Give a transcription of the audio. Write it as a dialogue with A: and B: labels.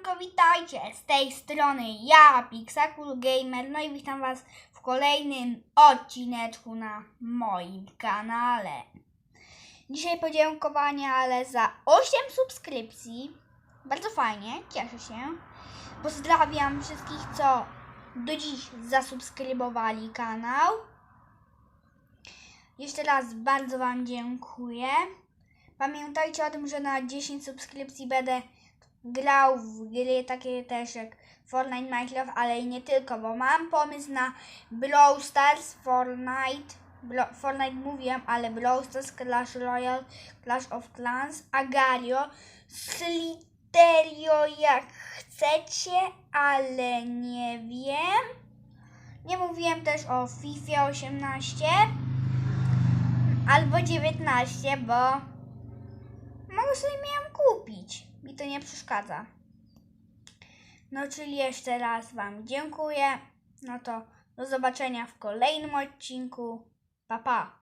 A: Siemanko, witajcie! Z tej strony ja, Pixakul Gamer, no i witam Was w kolejnym odcineczku na moim kanale. Dzisiaj podziękowania, ale za 8 subskrypcji. Bardzo fajnie, cieszę się. Pozdrawiam wszystkich, co do dziś zasubskrybowali kanał. Jeszcze raz bardzo Wam dziękuję. Pamiętajcie o tym, że na 10 subskrypcji będę grał w gry takie też jak Fortnite, Minecraft, ale i nie tylko, bo mam pomysł na Brawl Stars, Fortnite, Bro, Fortnite mówiłem, ale Brawl Stars, Clash Royale, Clash of Clans, Agario, Sliterio jak chcecie, ale nie wiem. Nie mówiłem też o FIFA 18 albo 19, bo mogę sobie miałam kupić. Nie przeszkadza. No, czyli jeszcze raz Wam dziękuję. No to do zobaczenia w kolejnym odcinku. Pa, pa.